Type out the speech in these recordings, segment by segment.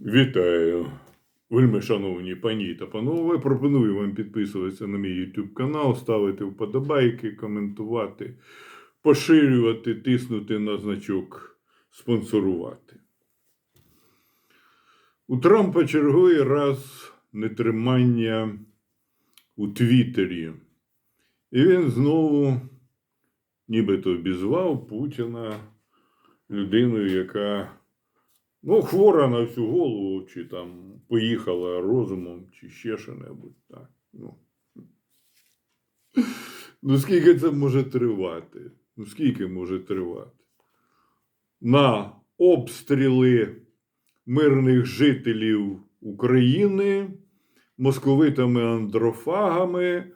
Вітаю, вельми шановні пані та панове. Пропоную вам підписуватися на мій YouTube канал, ставити вподобайки, коментувати, поширювати, тиснути на значок спонсорувати. У Трампа черговий раз нетримання у Твіттері. І він знову нібито обізвав Путіна людиною, яка ну, хвора на всю голову, чи там поїхала розумом, чи ще що-небудь. Так. Ну. ну, скільки це може тривати? Ну, скільки може тривати? На обстріли мирних жителів України московитами-андрофагами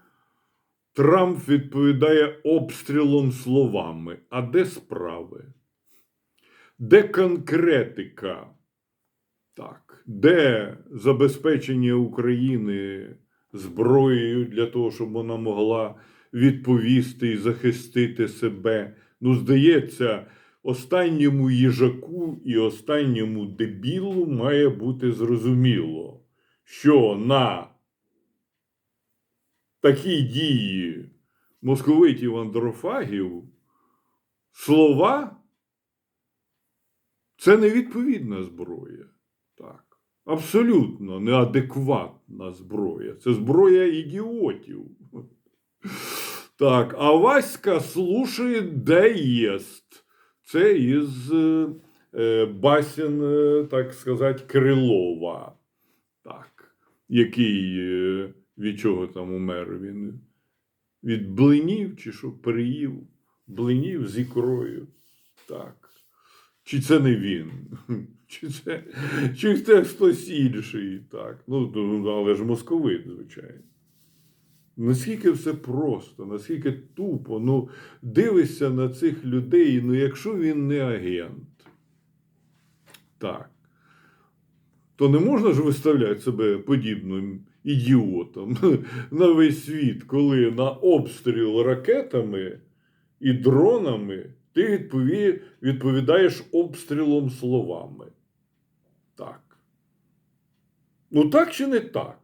Трамп відповідає обстрілом словами. А де справи? Де конкретика? Так, де забезпечення України зброєю для того, щоб вона могла відповісти і захистити себе? Ну, здається, останньому їжаку і останньому дебілу має бути зрозуміло, що на такі дії московитів андрофагів слова це невідповідна зброя. Так. Абсолютно неадекватна зброя. Це зброя ідіотів. Так, а Васька слушає, де єст. Це із е, е, басін, е, так сказати, Крилова. Так, який е, від чого там умер він? Від блинів чи що переїв? Блинів з ікрою. Так. Чи це не він? Чи це, чи це хтось інший? Так. Ну, ну, але ж московит, звичайно. Наскільки все просто, наскільки тупо, ну, дивишся на цих людей, ну якщо він не агент, так, то не можна ж виставляти себе подібним ідіотом на весь світ, коли на обстріл ракетами і дронами ти відпові... відповідаєш обстрілом словами. Так. Ну так чи не так?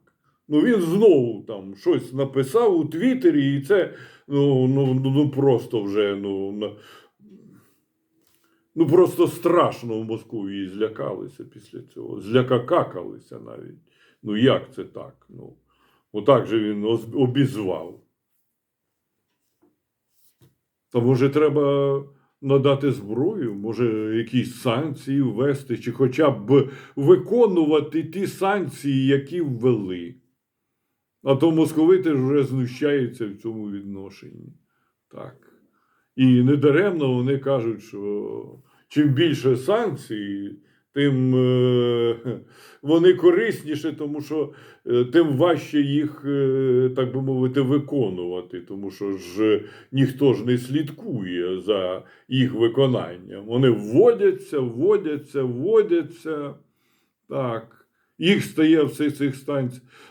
Ну він знову там щось написав у Твіттері, і це ну, ну, ну, ну просто вже ну, ну просто страшно в Москві злякалися після цього. Злякакакалися навіть. Ну як це так? Ну, отак же він обізвав. То може треба надати зброю, може якісь санкції ввести, чи хоча б виконувати ті санкції, які ввели. А то московити вже знущаються в цьому відношенні. Так. І недаремно вони кажуть, що чим більше санкцій, тим е, вони корисніше, тому що е, тим важче їх, е, так би мовити, виконувати, тому що ж ніхто ж не слідкує за їх виконанням. Вони вводяться, вводяться, вводяться. Так. Їх стає все цих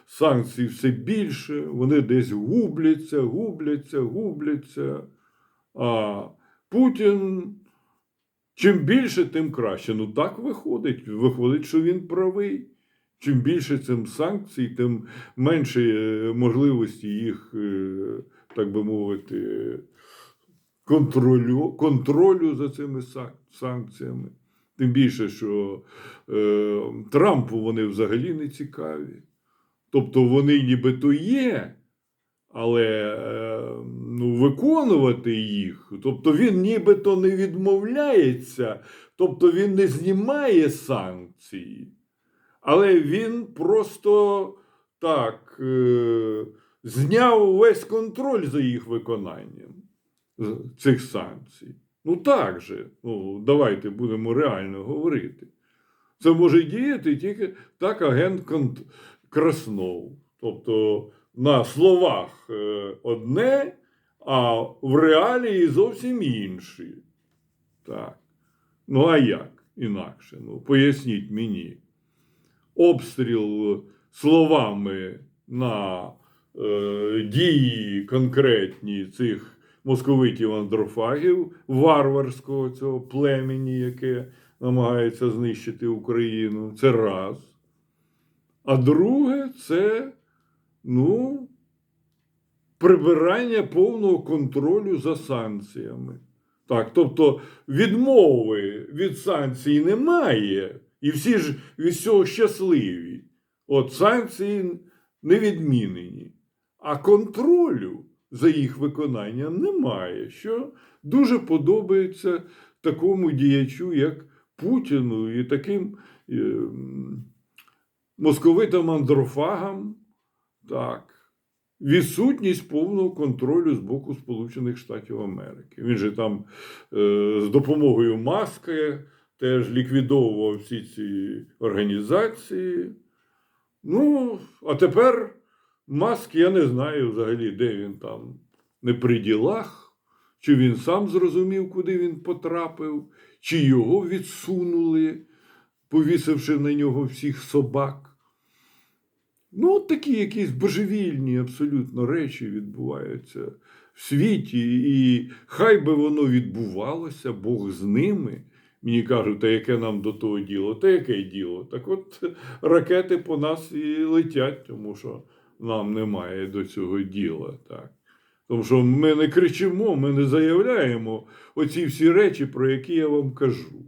санкцій все більше, вони десь губляться, губляться, губляться. А Путін чим більше, тим краще. Ну так виходить. Виходить, що він правий. Чим більше цим санкцій, тим менше е, можливості їх, е, так би мовити, контролю, контролю за цими санкціями. Тим більше, що е, Трампу вони взагалі не цікаві. Тобто вони нібито є, але е, ну, виконувати їх. Тобто він нібито не відмовляється, тобто він не знімає санкції, але він просто так е, зняв весь контроль за їх виконанням цих санкцій. Ну так же, ну, давайте будемо реально говорити. Це може діяти тільки так агент Краснов. Тобто на словах е, одне, а в реалії зовсім інші. Так. Ну, а як інакше? Ну, поясніть мені. Обстріл словами на е, дії конкретні цих московитів андрофагів, варварського цього племені, яке намагається знищити Україну. Це раз. А друге, це ну, прибирання повного контролю за санкціями. Так, тобто відмови від санкцій немає, і всі ж від цього щасливі. От санкції не відмінені, а контролю за їх виконанням немає, що дуже подобається такому діячу, як Путіну, і таким е, м, московитам андрофагам. Так. Відсутність повного контролю з боку Сполучених Штатів Америки. Він же там е, з допомогою маски теж ліквідовував всі ці організації. Ну, а тепер Маск, я не знаю взагалі, де він там не при ділах, чи він сам зрозумів, куди він потрапив, чи його відсунули, повісивши на нього всіх собак. Ну, от такі якісь божевільні абсолютно речі відбуваються в світі, і хай би воно відбувалося, Бог з ними. Мені кажуть, та яке нам до того діло? Та яке діло? Так от ракети по нас і летять, тому що нам немає до цього діла. Так. Тому що ми не кричимо, ми не заявляємо оці всі речі, про які я вам кажу.